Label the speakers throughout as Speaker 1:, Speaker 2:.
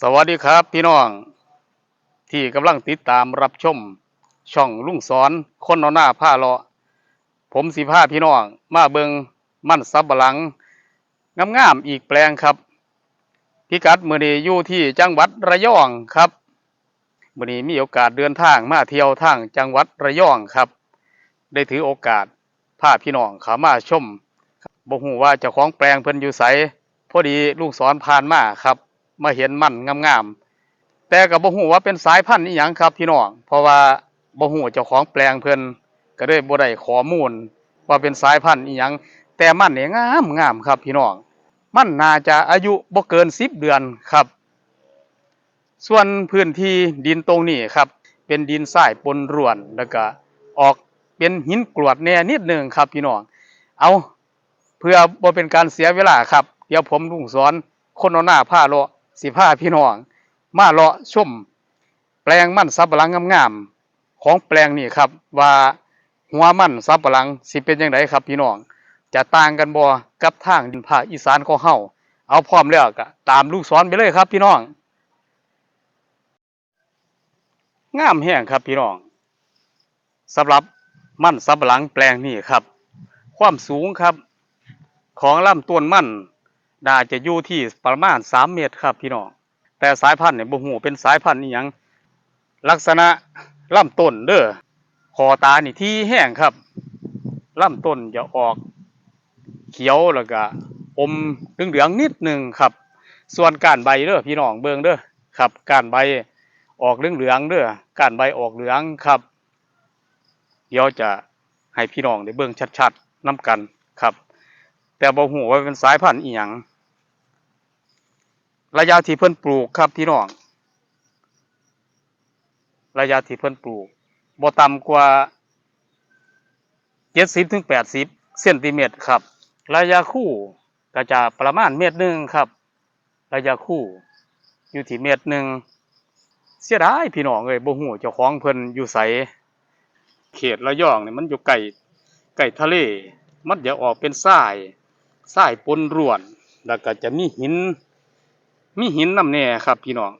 Speaker 1: สวัสดีครับพี่น้อง ที่กำลังติดตามรับชม ช่องลุงสอนคนเอหน้าผ้าเลาะ ผมสิผ้าพี่น้อง มาเบิงมั่นซับบลังงามๆอีกแปลงครับ พิกัดมือนี้อยู่ที่จังหวัดระยองครับมือนี้มีโอกาสเดินทางมาเที่ยวทางจังหวัดระยองครับ ได้ถือโอกาสพาพี่น้องขามาชมบ่ฮู้ว่าเจ้าของแปลงเพิ่นอยู่ไสพอดีลุงสอนผ่านมาครับ มาเห็นมันงามๆแต่ก็บ่ฮู้ว่าเป็นสายพันธุ์อีหยังครับพี่น้องเพราะว่าบ่ฮู้เจ้าของแปลงเพิ่นก็เลยบ่ได้ข้อมูล ว่าเป็นสายพันธุ์อีหยังแต่มันเนี่ยงามงามครับพี่น้องมันน่าจะอายุบ่เกิน10เดือนครับ ส่วนพื้นที่ดินตรงนี้ครับ เป็นดินทรายปนร่วนแล้วก็ออกเป็นหินกรวดแน่นิดหนึ่งครับพี่น้องเอาเพื่อบ่เป็นการเสียเวลาครับ เดี๋ยวผมลุงสอนคนเอาหน้าผ้าเลาะ สิผ้าพี่น้อง มาเลาะชุ่มแปลงมันสับปะหลังงามๆของแปลงนี่ครับ ว่าหัวมันสับปะหลังสิเป็นยังไงครับพี่น้อง จะต่างกันบ่กับทางดินภาคอีสานของเฮาเอาพร้อมแล้วก็ตามลูกศรไปเลยครับ พี่น้องงามแห้งครับพี่น้องสำหรับมันสับปะหลังแปลงนี่ครับ ความสูงครับ ของลำต้นมัน น่าจะอยู่ที่ประมาณสามเมตรครับพี่น้องแต่สายพันธุ์เนี่ยบ่ฮู้เป็นสายพันธุ์อีหยังลักษณะลำต้นเด้อคอตานี่ที่แห้งครับลำต้นจะออกเขียวแล้วก็อมเหลืองๆนิดหนึ่งครับ ส่วนก้านใบเด้อพี่น้องเบิ่งเด้อครับก้านใบออกเหลืองๆเด้อก้านใบออกเหลืองครับ เดี๋ยวจะให้พี่น้องได้เบิ่งชัดๆนํกันครับ แต่บ่ฮู้ว่าเป็นสายพันธุ์อีหยังระยะที่เพิ่นปลูกครับพี่น้อง ระยะที่เพิ่นปลูกบ่ต่ำกว่า70ถึง80เซนติเมตรครับ ระยะคู่ก็จะประมาณเมตรหนึ่งครับ ระยะคู่อยู่ที่เมตรหนึ่งเสียดายพี่น้องเอ้ยบ่ฮู้เจ้าของเพิ่นอยู่ไสเขตระยองเนี่ยมันอยู่ใกล้ใกล้ทะเล มันจะออกเป็นทราย ทรายปนร่วน แล้วก็จะมีหิน มีหินน้ำแน่ครับพี่น้อง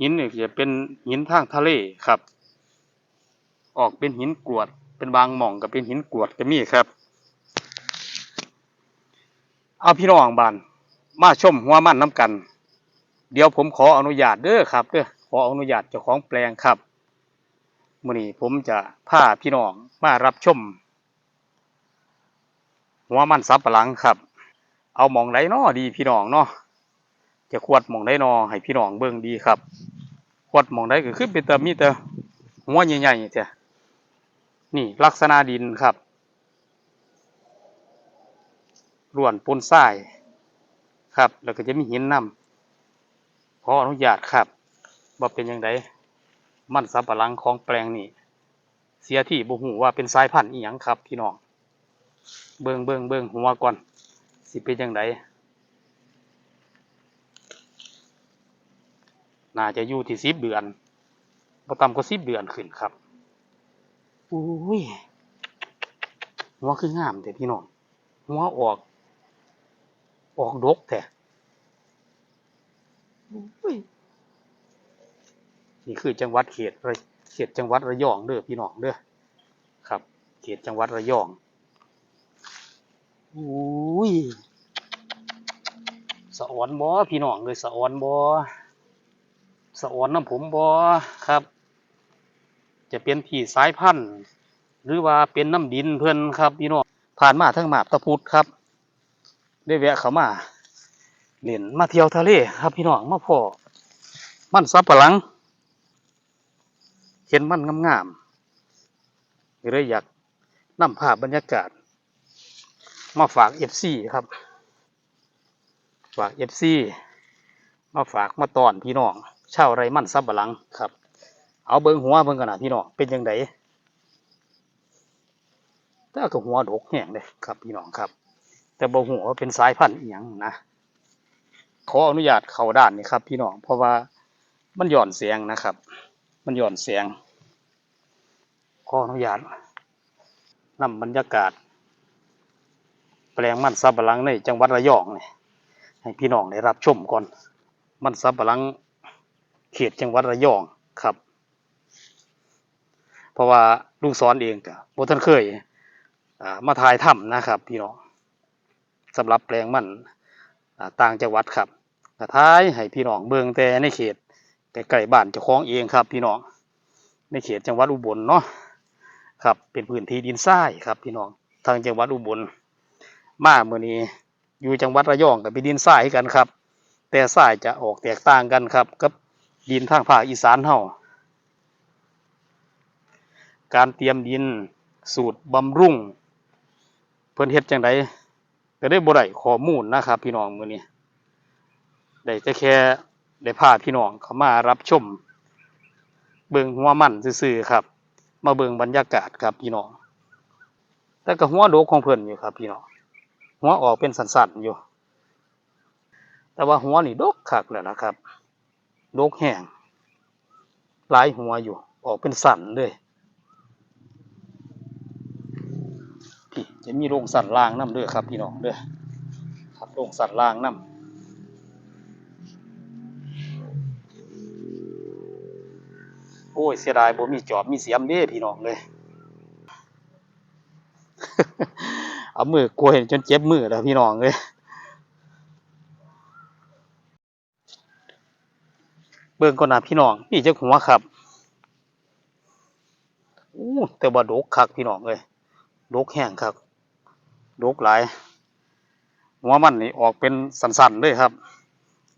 Speaker 1: หินเนี่ยจะเป็นหินทางทะเลครับ ออกเป็นหินกรวด เป็นบางหม่องก็เป็นหินกรวดก็มีครับ เอาพี่น้องบาน มาชมหัวมันน้ำกัน เดี๋ยวผมขออนุญาตเด้อครับเด้อขออนุญาตเจ้าของแปลงครับมื้อนี้ผมจะพาพี่น้องมารับชม หัวมันสับปะหลังครับ เอาหมองไดนอดีพี่น้องเนาะจะขวดหมองไดนอให้พี่น้องเบิ่งดีครับ ขวดหมองไดก็คือเป็นแต่มีแต่หัวใหญ่ๆแท้นี่ลักษณะดินครับร่วนปนทรายครับ แล้วก็จะมีหินนํขออนุญาตครับว่าเป็นยังไงมันสับปะหลังของแปลงนี่เสียที่บ่ฮู้ว่าเป็นสายพันธุ์อีหยังครับพี่น้อง เบิ่งเบิ่งเบิ่งหัวก่อน สิเป็นยังไงน่าจะอยู่ที่สิบเดือนบ่ต่ำกว่าสิบเดือนขึ้นครับอุ้ยหัวคืองามแต่พี่น้องหัวออก ออกดกแท้อุ้ยนี่คือจังหวัดเขตระเขตจังหวัดระยองเด้อพี่น้องเด้อครับ เขตจังหวัดระยอง อุ้ยสะออนบ่พี่น้องเลยสะออนบ่สะออนน้ำผมบ่ครับ จะเป็นที่สายพันธุ์หรือว่าเป็นน้ำดินเพิ่อนครับพี่น้องผ่านมาทั้งมาบตะพุดครับ ได้แวะเขามาเล่นมาเที่ยวทะเลครับพี่น้องมาพอมันสับปะหลัง เห็นมันงามๆเลยอยากนำภาพบรรยากาศ มาฝากเอฟซีครับ ฝากเอฟซีมาฝากมาตอนพี่น้องเช่าไรมันซับปะหลังครับ เอาเบิงหัวเบิงกันนะพี่น้องเป็นยังไงแต่ก็หัวดกแห้งเลยครับพี่น้องครับ แต่บ่หัวเป็นสายพันธุ์อีหยังนะขออนุญาตเข้าด้านนี่ครับ พี่น้องเพราะว่ามันหย่อนเสียงนะครับ มันหย่อนเสียงขออนุญาตนำบรรยากาศ แปลงมันสับปะหลังในจังหวัดระยองเนี่ยให้พี่น้องได้รับชมก่อน มันสับปะหลังเขตจังหวัดระยองครับ เพราะว่าลุงสอนเองก็บ่ทันเคยมาถ่ายถ้ำนะครับ พี่น้องสำหรับแปลงมันอ่าต่างจังหวัดครับก็ท้ายให้พี่น้องเบิ่งแต่ในเขตใกล้ๆบ้านเจ้าของเองครับ พี่น้องในเขตจังหวัดอุบลเนาะครับ เป็นพื้นที่ดินทรายครับ พี่น้องทางจังหวัดอุบล มาเมื่อนี้อยู่จังหวัดระยองกับเป็นดินทรายกันครับ แต่ทรายจะออกแตกต่างกันครับกับดินทางภาคอีสานเฮาการเตรียมดินสูตรบำรุงเพิ่นเฮ็ดจังไดก็ได้บ่ได้ข้อมูลนะครับพี่น้องมื้อนี้ได้แต่แค่ได้พาพี่น้องเข้ามารับชม เบิ่งหัวมันซื่อๆครับ มาเบิ่งบรรยากาศครับพี่น้องแต่ก็หัวโดกของเพิ่นอยู่ครับพี่น้อง หัวออกเป็นสันๆอยู่ แต่ว่าหัวนี่ดกคักแล้วนะครับ ดกแห้งหลายหัวอยู่ออกเป็นสันเลยพี่จะมีโรงสันล่างน้ำด้อครับพี่น้องเด้อครับโรงสันล่างน้ำโอ้ยเสียดายบ่มีจอบมีเสียมเด้พี่น้องเลย เอามือกลัวเห็นจนเจ็บมือแล้วพี่น้องเลยเบิ่งก่อนนะพี่น้องนี่เจ้าหัวครับอู้แต่ว่าดกคักพี่น้องเลยดกแห้งครับดกหลาย หัวมันนี่ออกเป็นสันๆเลยครับ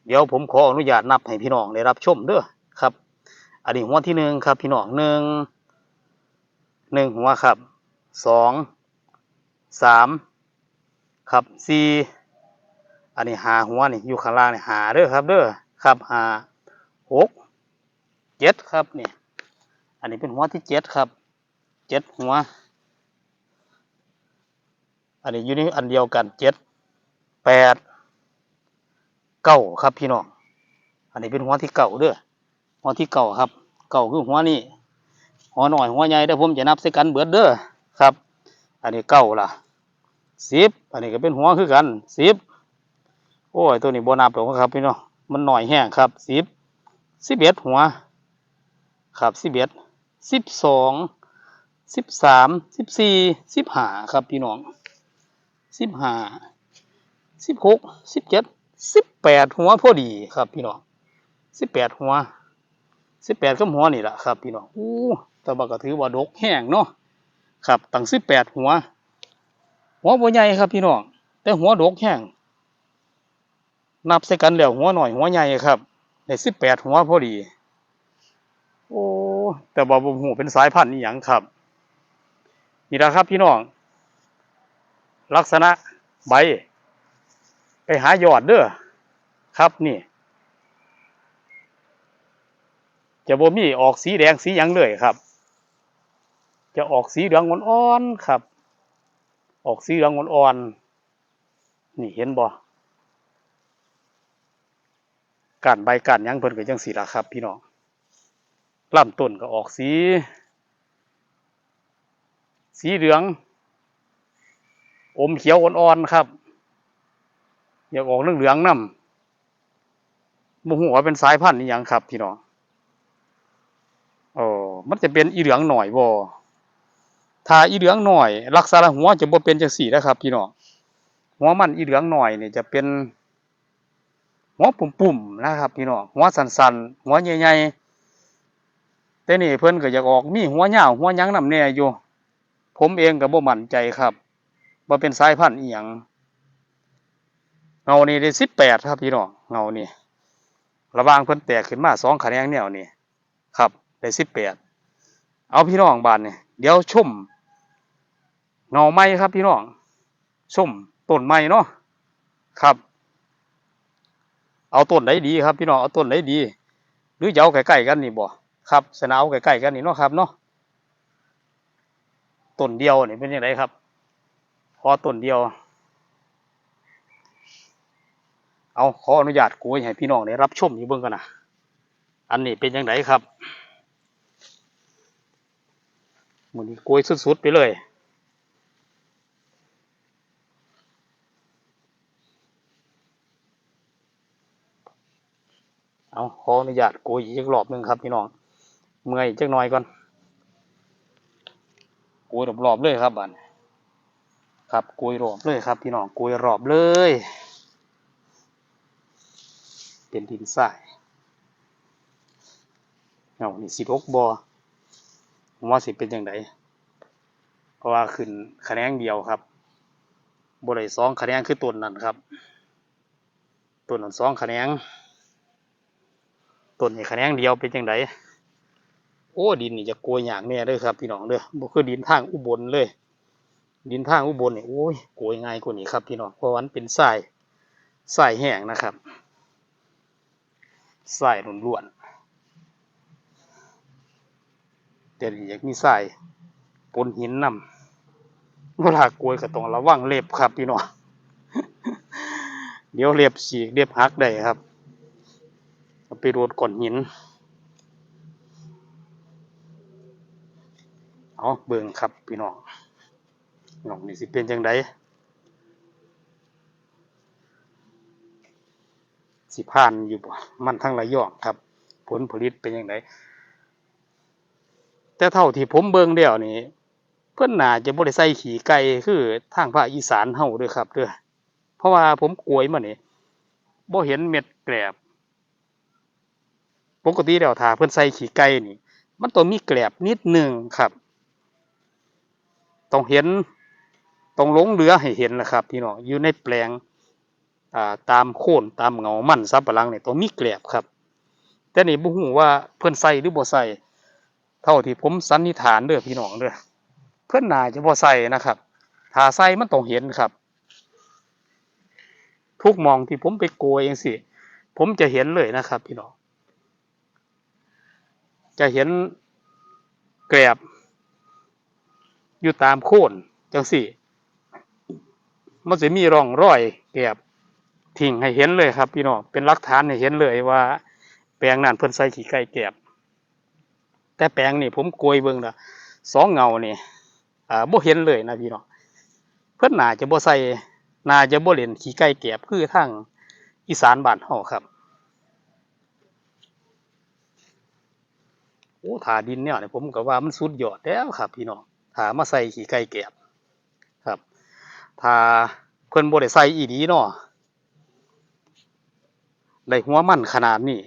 Speaker 1: เดี๋ยวผมขออนุญาตนับให้พี่น้องได้รับชมเด้อครับ อันนี้หัวที่หนึ่งครับ พี่น้องหนึ่งหนึ่งหัวครับสอง สามครับสี่อันนี้หาหัวนี่อยู่ข้างล่างนี่หาเด้อครับเด้อครับหาหกเจ็ดครับนี่อันนี้เป็นหัวที่เจ็ดครับเจ็ดหัว อันนี้อยู่ในอันเดียวกันเจ็ดแปดเก้าครับพี่น้องอันนี้เป็นหัวที่เก่าเด้อหัวที่เก่าครับ เก่าคือหัวนี่หัวหน่อยหัวใหญ่เด้อผมจะนับใส่กันเบิดเด้อครับ อันนี้เก้าล่ะสิบอันนี้ก็เป็นหัวคือกันสิบโอ้ยตัวนี้โบนับหรอกครับพี่น้องมันหน่อยแห้งครับสิบสิบเอ็ดหัว ครับสิบเอ็ดสิบสองสิบสามสิบสี่สิบห้าครับพี่น้องสิบห้าสิบหกสิบเจ็ดสิบแปดหัวพอดีครับพี่น้องสิบแปดหัวสิบแปดก็หัวนี่แหละครับพี่น้องอู้แต่บักก็ถือว่าดกแห้งเนาะ ครับตั้งสิบแปดหัว หัวบัวใหญ่ครับพี่น้องแต่หัวดกแห้งนับใส่กันแล้วหัวหน่อยหัวใหญ่ครับได้สิบแปดหัวพอดี โอ้แต่บอผมหูเป็นสายพันธุ์นี่ยังครับ นี่ละครับพี่น้อง ลักษณะใบ ไปหายอดเด้อครับนี่ จะบ่มีออกสีแดงสีหยังเลยครับ จะออกสีเหลืองอ่อนๆครับ ออกสีเหลืองอ่อนๆนี่เห็นบ่การใบการยังเพิ่นก็จังสีละครับ พี่น้องลำต้นก็ออกสี สีเหลือง อมเขียวอ่อนๆครับ อยากออกเรื่องเหลืองๆนำบ่ฮู้ว่าเป็นสายพันธุ์อีหยังครับ พี่น้องโอ้มันจะเป็นอีเหลืองหน่อยบ่ ถ้าอีเหลืองหน่อยลักษณะหัวจะบ่เป็นจังซี่นะครับ พี่น้องหัวมันอีเหลืองหน่อยเนี่ยจะเป็น หัวปุ่มๆนะครับ พี่น้องหัวสันๆหัวใหญ่ๆแต่นี่เพิ่อนก็อยากออกมีหัวยาหัวยังนำแน่อยู่ ผมเองก็บ่มั่นใจครับว่าเป็นสายพันธุ์อีหยังเงานี่ได้18ครับพี่น้องเงานี่ระวางเพิ่นแตกขึ้นมาสองแขนงแนวนี่ครับได้18เอาพี่น้องบานเนี่ยเดี๋ยวชุ่ม เงาไม้ครับพี่น้องชมต้นไม้เนาะครับ เอาต้นไหนดีครับพี่น้องเอาต้นไหนดี หรือจะเอาใกล้ๆกันนี่บ่ครับสนามใกล้ๆกันนี่เนาะครับเนาะต้นเดียวนี่เป็นยังไงครับ พอต้นเดียว เอาขออนุญาตกูให้พี่น้องได้รับชมอยู่เบิ่งกันนะอันนี้เป็นยังไงครับมันนี้กล้วยสุดๆไปเลย เอาขออนุญาตโกยอีกรอบหนึ่งครับพี่น้อง เมื่อยจักหน่อยก่อนโกยรอบๆเลยครับบัดนี้ครับโกยรอบเลยครับพี่น้องโกยรอบเลย เป็นดินทรายเอานี่สิบกบอผมว่าสิเป็นอยังไงเพราะว่าขึ้นคะแนนเดียวครับบริสองคะแนนคือต้นนั่นครับต้นนั้นสองคะแนน ต้นนี้คะแนนเดียวเป็นยังไงโอ้ดินนี่จะโกยอย่างแน่เลยครับพี่น้องเด้อบ่คือดินทางอุบลเลย ดินทางอุบลนี่โอ้ยโกยง่ายกว่านี้ครับพี่น้องเพราะวันเป็นทรายทรายแห้งนะครับทรายล้วนๆแต่อยากมีทรายปนหินนำเวลากล้วยก็ต้องระวังเล็บครับพี่น้องเดี๋ยวเล็บฉีกเล็บหักได้ครับ ไปโดก้อนหิน เอาเบิ่งครับพี่น้องน้องนี่สิเป็นจังไดสิผ่านอยู่บ่มันทั้งระยองครับ ผลผลิตเป็นยังไงแต่เท่าที่ผมเบิ่งแล้วนี่เพิ่อนหนาจะบ่ได้ใส่ขี้ไก่คือทางภาคอีสานเฮาเด้อครับเด้อเพราะว่าผมกลวยมาเนี่บ่เห็นเม็ดแกลบ ปกติแล้วถ้าเพิ่อนใส่ขี้ไก่นี่ มันต้องมีแกลบนิดหนึ่งครับ ต้องเห็นต้องลงเหลือให้เห็นนะครับพี่น้องอยู่ในแปลงาตามโค่นตามเงามันซับปะลังเนี่ยต้องมีแกลบครับ แต่นี่บ่ฮู้ว่าเพิ่อนใส่หรือบ่ใส่เท่าที่ผมสันนิษฐานเด้อพี่น้องเด้อเพิ่อนน่าจะบ่ใส่นะครับถ้าใส่มันต้องเห็นครับ ทุกมองที่ผมไปโกยจังซี่ผมจะเห็นเลยนะครับ พี่น้อง จะเห็นแกลบอยู่ตามโค่นจังสี่ มันจะมีร่องรอยแกบทิ้งให้เห็นเลยครับพี่น้องเป็นหลักฐานให้เห็นเลยว่า แปลงนั้นเพิ่นใส่ขี้ไก่แกบแต่แปลงนี่ผมโกยเบิ่งละสองเงานี่อ่าบ่เห็นเลยนะพี่น้องเพิ่นน่าจะบ่ใส่นาจะบ่เล่นขี้ไก่แกบคือทางอีสานบ้านเฮาครับ โอ้ถาดินเนี่ยเนี่ยผมก็ว่ามันสุดยอดแล้วครับพี่น้องถามาใส่ขี้ไก่แกบครับถาเพิ่นบ่ได้ใส่อีดีเนาะได้หัวมันขนาดนี้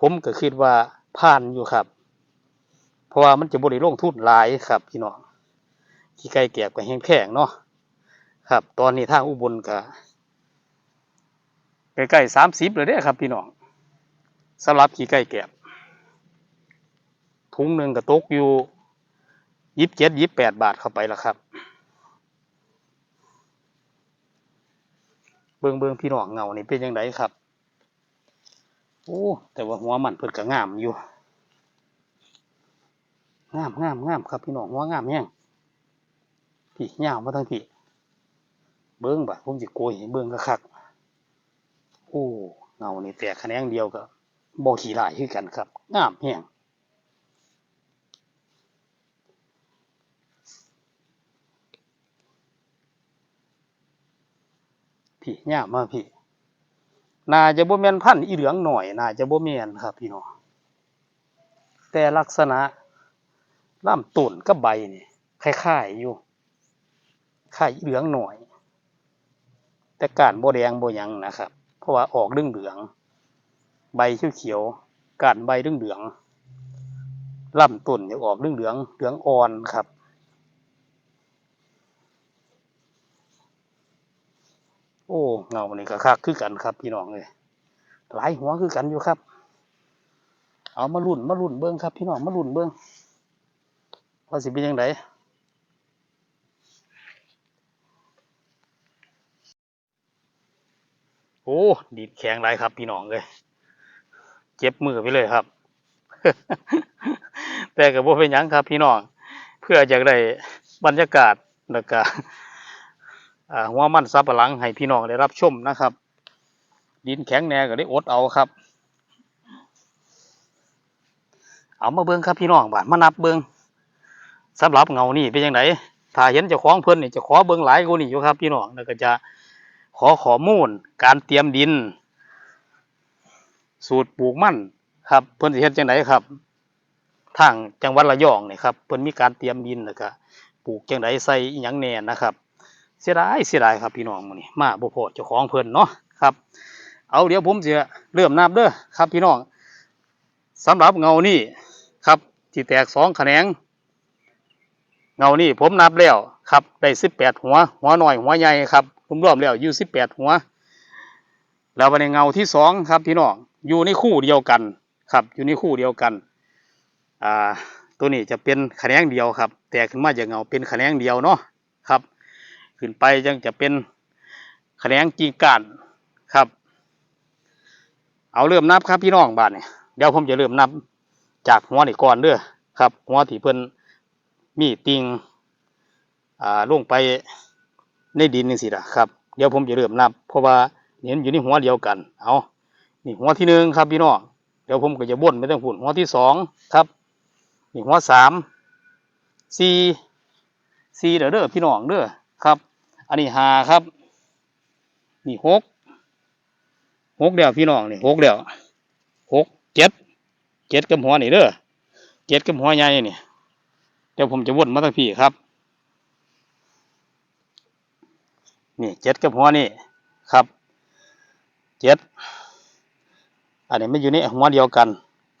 Speaker 1: ผมก็คิดว่าผ่านอยู่ครับ เพราะว่ามันจะบ่ได้ลงทุนหลายครับพี่น้องขี้ไก่แกบก็แห้งแพงเนาะครับ ตอนนี้ทางอุบลก็ใกล้ๆสามสิบเลยเด้ครับพี่น้องสำหรับขี้ไก่แกบ ถุงหนึ่งก็ตกอยู่ยิบเจ็ดยิบแปดบาทเข้าไปแล้วครับ เบิ่งเบิ่งพี่น้องเงานี่เป็นยังไงครับ โอ้ แต่ว่าหัวมันเพิ่นก็งามอยู่ งามงามงามครับพี่น้องหัวงามแฮงพี่ยาวมาทั้งพี่ เบิ่งบ่ผมสิโกยให้เบิ่งคัก โอ้ เงานี่แตกแขนงเดียวก็บ่ขี้ลายคือกันครับ งามแฮง พี่ย่ามาพี่น่าจะบ่แมนพันธุ์อีเหลืองหน่อยน่าจะบ่แมนครับพี่น้องแต่ลักษณะล่ำต้นกับใบนี่คล้ายๆอยู่คล้ายเหลืองหน่อย แต่ก้านบ่แดงบ่ยังนะครับ เพราะว่าออกเหลือง ใบเขียวๆก้านใบเหลืองๆลำต้นจะออกเหลืองเหลืองอ่อนครับ โอ้เงานี่ก็คักคือกันครับ พี่น้องเลยหลายหัวคือกันอยู่ครับ เอามาลุ่นมาลุ่นเบิ้งครับ พี่น้องมาลุ่นเบิ้งว่าสิเป็นยังไงโอ้ดีดแข็งไรครับ พี่น้องเลยเจ็บมือไปเลยครับ แต่ก็บ่เป็นยังครับ พี่น้องเพื่อจะได้บรรยากาศแล้วก็ หัวมันซับหลังให้พี่น้องได้รับชมนะครับ ดินแข็งแน่ก็ได้อดเอาครับ เอามาเบิ่งครับพี่น้องบาดมานับเบิ่งสำหรับเงานี่เป็นยังไงถ้าเห็นเจ้าของเพิ่อนนี่จะขอเบิ่งหลายกว่านี้อยู่ครับ พี่น้องแล้วก็จะขอขอมูลการเตรียมดิน สูตรปลูกมั่นครับเพิ่อนสิเฮ็ดจังไดครับทางจังหวัดระยองนี่ครับเพิ่อนมีการเตรียมดินแล้วก็ปลูกจังไดใส่อิหยังแน่นะครับ เสียดายเสียดายครับพี่น้องมื้อนี้มาบ่พอเจ้าของเพิ่นเนาะครับ เอาเดี๋ยวผมจะเริ่มนับเด้อครับพี่น้องสำหรับเงานี่ครับที่แตกสองแขนง เงานี่ผมนับแล้วครับได้สิบแปดหัว หัวหน่อยหัวใหญ่ครับผมรวมแล้วอยู่สิบแปดหัว แล้ววันในเงาที่สองครับพี่น้องอยู่ในคู่เดียวกันครับ อยู่ในคู่เดียวกันอ่าตัวนี้จะเป็นแขนงเดียวครับ แตกขึ้นมาจากเงาเป็นแขนงเดียวเนาะครับ ขึ้นไปยังจะเป็นแขนงจีกานครับ เอาเริ่มนับครับพี่น้องบ้านเนี่ยเดี๋ยวผมจะเริ่มนับจากหัวนี่ก่อนเด้อครับ หัวที่เพิ่นมีติงอ่าลงไปในดินนี่สิละครับ เดี๋ยวผมจะเริ่มนับ เพราะว่าเห็นอยู่ในหัวเดียวกัน เอานี่หัวที่หนึ่งครับพี่น้องเดี๋ยวผมก็จะบ่นไปตั้งหุ่นหัวที่สองครับนี่หัวสามสี่สี่เด้อเด้อพี่น้องเด้อครับ อันนี้หาครับ นี่หกหกเดียวพี่น้องนี่หกเดียวหกเจ็ดเจ็ดกับหัวนี่เด้อเจ็ดกับหัวใหญ่นี่เดี๋ยวผมจะวนมาตั้งพี่ครับ นี่เจ็ดกับหัวนี่ครับเจ็ดอันนี้ไม่อยู่ในหัวเดียวกัน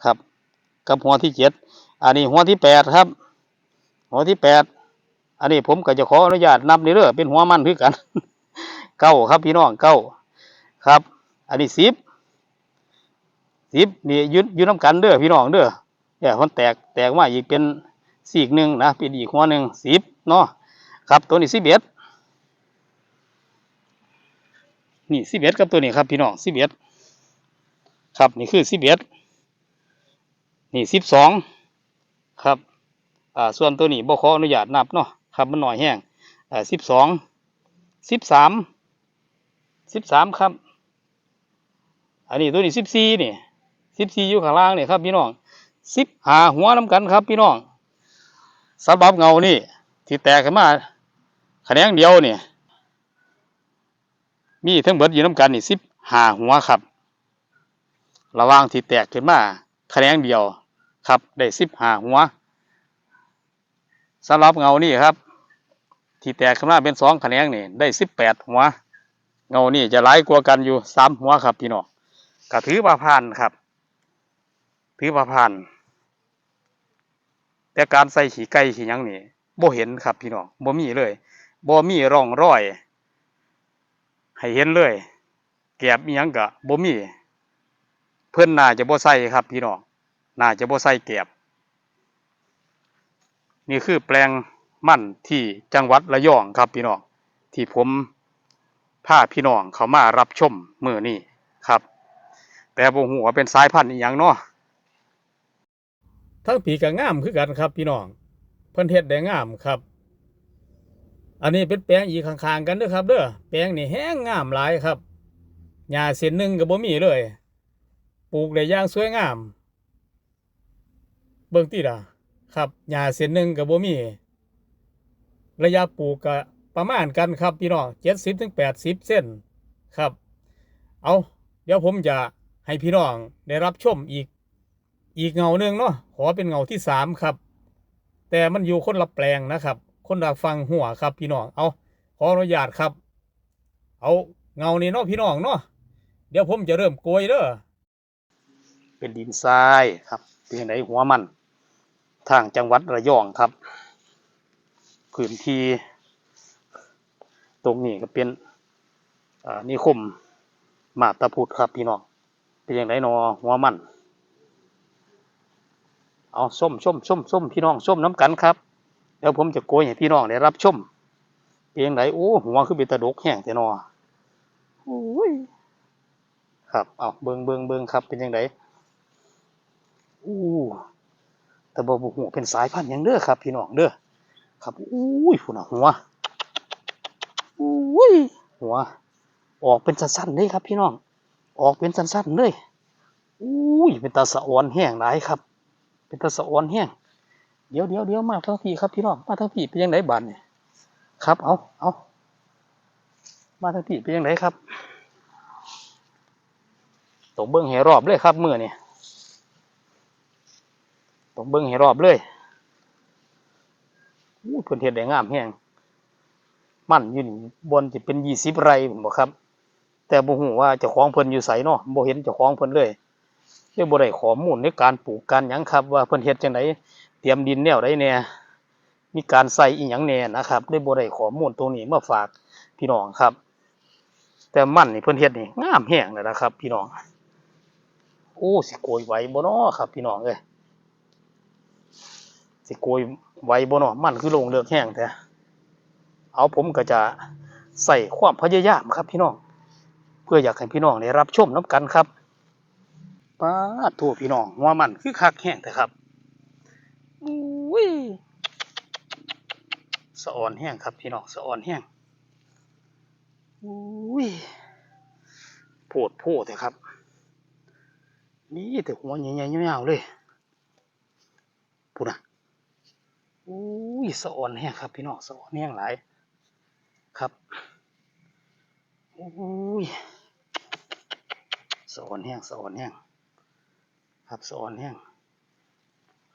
Speaker 1: ครับ กับหัวที่เจ็ดอันนี้หัวที่แปดครับ หัวที่แปด อันนี้ผมก็จะขออนุญาตนับนี่เด้อเป็นหัวมันคือกันเก้าครับพี่น้องเก้าครับ อันนี้สิบสิบนี่ยืดยืดน้ำกันเด้อพี่น้องเด้อเนี่ยมันแตกแตกมาอีกเป็นสีกหนึ่งนะเป็นอีกหัวหนึ่งสิบเนาะครับตัวนี้สิบเอ็ดนี่สิบเอ็ดกับตัวนี้ครับพี่น้องสิบเอ็ดครับนี่คือสิบเอ็ดนี่สิบสองครับอ่าส่วนตัวนี้บ่ขออนุญาตนับเนาะ ครับมันหน่อยแห้งอ่าสิบสองสิบสามสิบสามครับ อันนี้ตัวนี้สิบสี่นี่สิบสี่อยู่ข้างล่างนี่ครับพี่น้องสิบหาหัวน้ำกันครับ พี่น้องสำหรับเงานี่ที่แตกขึ้นมาแขนงเดียวเนี่ยมีทั้งเบิดอยู่น้ำกันนี่สิบหาหัวครับ ระว่างที่แตกขึ้นมาแขนงเดียวครับ ได้สิบหาหัว สำหรับเงานี่ครับ ที่แตกขึ้นมาเป็นสองแขนงนี่ได้สิบแปดหัว เงานี่จะหลายกว่ากันอยู่สามหัวครับพี่น้องก็ถือว่าผ่านครับ ถือว่าผ่าน แต่การใส่ขี้ไก่ขี้หยังนี่บ่เห็นครับพี่น้องบ่มีเลยบ่มีร่องรอย ให้เห็นเลยแกบอีหยังก็บ่มี เพิ่อนน่าจะบ่ใส่ครับพี่น้องน่าจะบ่ใส่แกบ นี่คือแปลงมันที่จังหวัดระยองครับพี่น้องที่ผมพาพี่น้องเขามารับชมมือนี้ครับ แต่บ่ฮู้ว่าเป็นสายพันธุ์อีหยังเนาะทั้งปีก็งามคือกันครับพี่น้องเพิ่นเฮ็ดได้งามครับ อันนี้เป็นแปลงอีกข้างๆกันเด้อครับ เด้อแปลงนี่แห้งงามหลายครับหญ้าเส้นหนึ่งก็บ่มีเลย ปลูกได้อย่างสวยงาม เบิ่งติล่ะ ครับหญ้าเส้นหนึ่งก็บ่มี ระยะปลูกก็ประมาณกันครับพี่น้องเจ็ดสิบถึงแปดสิบเส้นครับ เอาเดี๋ยวผมจะให้พี่น้องได้รับชมอีก อีกเงาหนึ่งเนาะขอเป็นเงาที่สามครับ แต่มันอยู่คนละแปลงนะครับ คนละฟังหัวครับพี่น้องเอาขออนุญาตครับ เอาเงานี้เนาะพี่น้องเนาะเดี๋ยวผมจะเริ่มโกยเด้อเป็นดินทรายครับเป็นยังไงหัวมัน ทางจังหวัดระยองครับพื้นที่ตรงนี้ก็เป็นอ่านิคมมาบตาพุดครับพี่น้องเป็นอย่างไรนอหัวมันเอาส้มส้มส้มส้มพี่น้องส้มน้ำกันครับเดี๋ยวผมจะโกยให้พี่น้องได้รับชมเป็นอย่างไรโอ้หัวคือเป็นตะดกแห้งแต่นอโอ้ยครับเอาเบิงเบิงเบิงครับเป็นอย่างไรอู้ แต่บ่บุหัวเป็นสายพันธุ์ยังเด้อครับ พี่น้องเด้อครับอุ้ยฝุ่นหัวอุ้ยหัว ออกเป็นสั้นๆเลยครับ พี่น้อง ออกเป็นสั้นๆเลยอุ้ยเป็นตาสะออนแห้งหลายครับ เป็นตาสะออนแห้งเดี๋ยวเดี๋ยวเดี๋ยวมาทั้งพี่ครับพี่น้องมาทั้งพี่เป็นยังไงบานเนี่ยครับ เอาเอามาทั้งพี่เป็นยังไงครับต้องเบิ้องให้รอบเลยครับมือนี่ ต้องเบิ้งให้รอบเลยอู้เพิ่นเฮ็ดได้งามแฮงมั่นอยู่นี่บนจะเป็นยี่สิบไรผมบอกครับ แต่บ่ฮู้ว่าเจ้าของเพิ่นอยู่ไสเนาะบ่เห็นเจ้าของเพิ่นเลยเลยบ่ได้ข้อมูลในการปลูกการหยังครับ ว่าเพิ่นเฮ็ดจังไดเตรียมดินแนวใดแน่มีการใส่อีหยังแน่นะครับเลยบ่ได้ข้อมูลตรงนี้มาฝากพี่น้องครับ แต่มั่นนี่เพิ่นเฮ็ดนี่งามแฮงเลยนะครับ พี่น้องโอ้สิโกยไหวบ่น้อครับ พี่น้องเอ้ย สิโกยไหวบ่น้อมันคือลงเลือกแห้งแต่เอาผมก็จะใส่ความพยายามครับพี่น้อง เพื่ออยากให้พี่น้องได้รับชมน้ำกันครับป้าดทั่วพี่น้องหัวมันคือคักแห้งแต่ครับอุ้ยสะอ่อนแห้งครับพี่น้องสะอ่อนแห้งอุ้ยโพดโพดแต่ครับ นี่แต่หัวใหญ่ๆยาวๆเลยพูดนะ อุ้ยสะอ่อนแห้งครับพี่น้องสะอ่อนแห้งหลายครับอุ้ยสะอ่อนแห้งสะอ่อนแห้งครับสะอ่อนแห้ง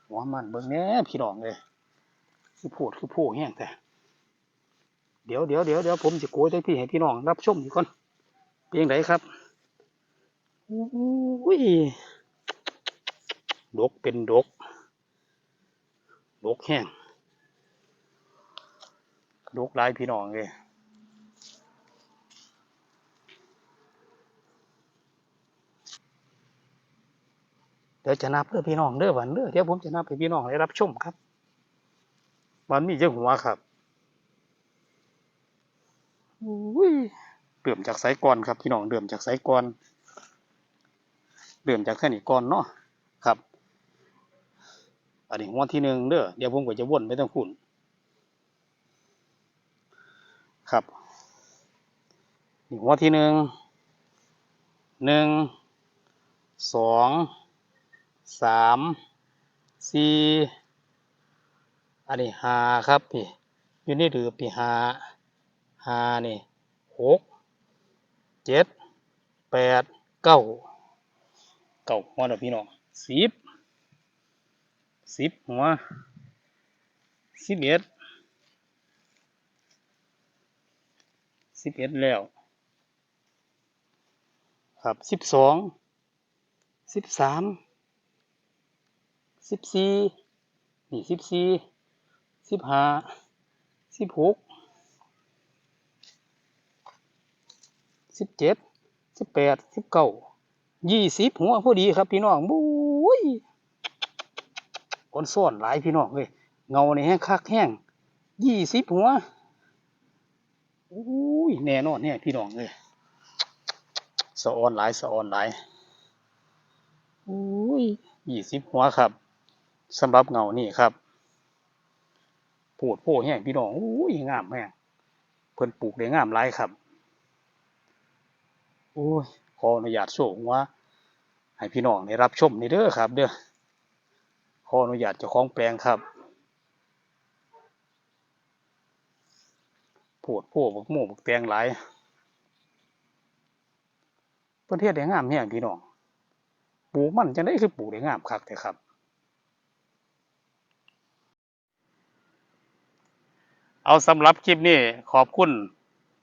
Speaker 1: หัวมันเบิ่งแน่พี่น้องเลยคือโพดคือโพแห้งแต่เดี๋ยวเดี๋ยวเดี๋ยวเดี๋ยวผมจะโกยให้พี่ให้พี่น้องรับชมอยู่ก่อนเพียงไหนครับอุ้ยดกเป็นดกดกแห้ง ดกหลายพี่น้องเลยเดี๋ยวจะนับเด้อพี่น้องเด้อวันเด้อเดี๋ยวผมจะนับให้พี่น้องได้รับชมครับ มันมีเจ้าหัวครับอุ้ยเริ่มจากสายก่อนครับพี่น้องเริ่มจากสายก่อนเริ่มจากแค่นี้ก่อนเนาะครับ อันนี้หัวที่หนึ่งเด้อเดี๋ยวผมก็จะวนไปตั้งคุณ ครับหัวที่หนึ่งหนึ่งสองสามสี่อันนี้หาครับพี่อยู่ในเรือพี่หาหานี่หกเจ็ดแปดเก้าเก้าหัวเด้อพี่น้องสิบสิบหัวสิบเอ็ด สิบเอ็ดแล้ว ครับสิบสองสิบสามสิบสี่นี่สิบสี่สิบห้าสิบหกสิบเจ็ดสิบแปดสิบเก้ายี่สิบหัวพอดีครับพี่น้องบุ้ยคนส่วนหลายพี่น้องเลยเงาในแห้งคักแห้งยี่สิบหัว อุ้ยแน่นอนเนี่ยพี่น้องเลยสะออนหลายสะออนหลายอุ้ยยี่สิบหัวครับสำหรับเงานี่ครับปวดโพแห้งพี่น้องอุ้ยงามแห้งเพิ่นปลูกได้งามหลายครับโอ้ยขออนุญาตโชว์หัวให้พี่น้องได้รับชมนี่เด้อครับ เด้อขออนุญาตเจ้าของแปลงครับ ปวดพวกบักหมูบักแตงหลายประเทศได้งามแห้งพี่น้องปลูกมันจังได้คือปลูกได้งามคักแต่ครับ เอาสำหรับคลิปนี้ขอบคุณ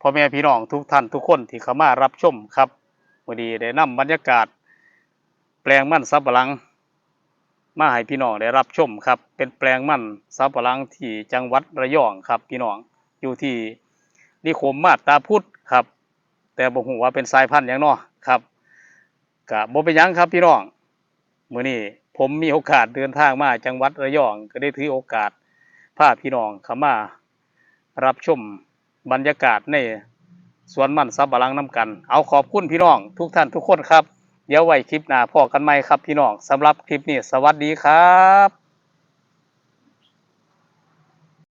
Speaker 1: พ่อแม่พี่น้องทุกท่านทุกคนที่เข้ามารับชมครับวันนี้ได้นำบรรยากาศ แปลงมันสับปะหลัง มาให้พี่น้องได้รับชมครับ เป็นแปลงมันสับปะหลังที่จังหวัดระยองครับพี่น้องอยู่ที่ นิคมมาตาพุทธครับ แต่บ่ฮู้ว่าเป็นสายพันธุ์หยังนาะครับก็บ่เป็นยังครับพี่น้องมื้อนี้ผมมีโอกาสเดินทางมาจังหวัดระยองก็ได้ถือโอกาสพาพี่น้องเข้ามารับชมบรรยากาศในสวนมันสับปะหลังน้กัน เอาขอบคุณพี่น้อง ทุกท่านทุกคนครับ เดี๋ยวไว้คลิปหน้าพอกันใหม่ครับพี่น้องสำหรับคลิปนี้สวัสดีครับ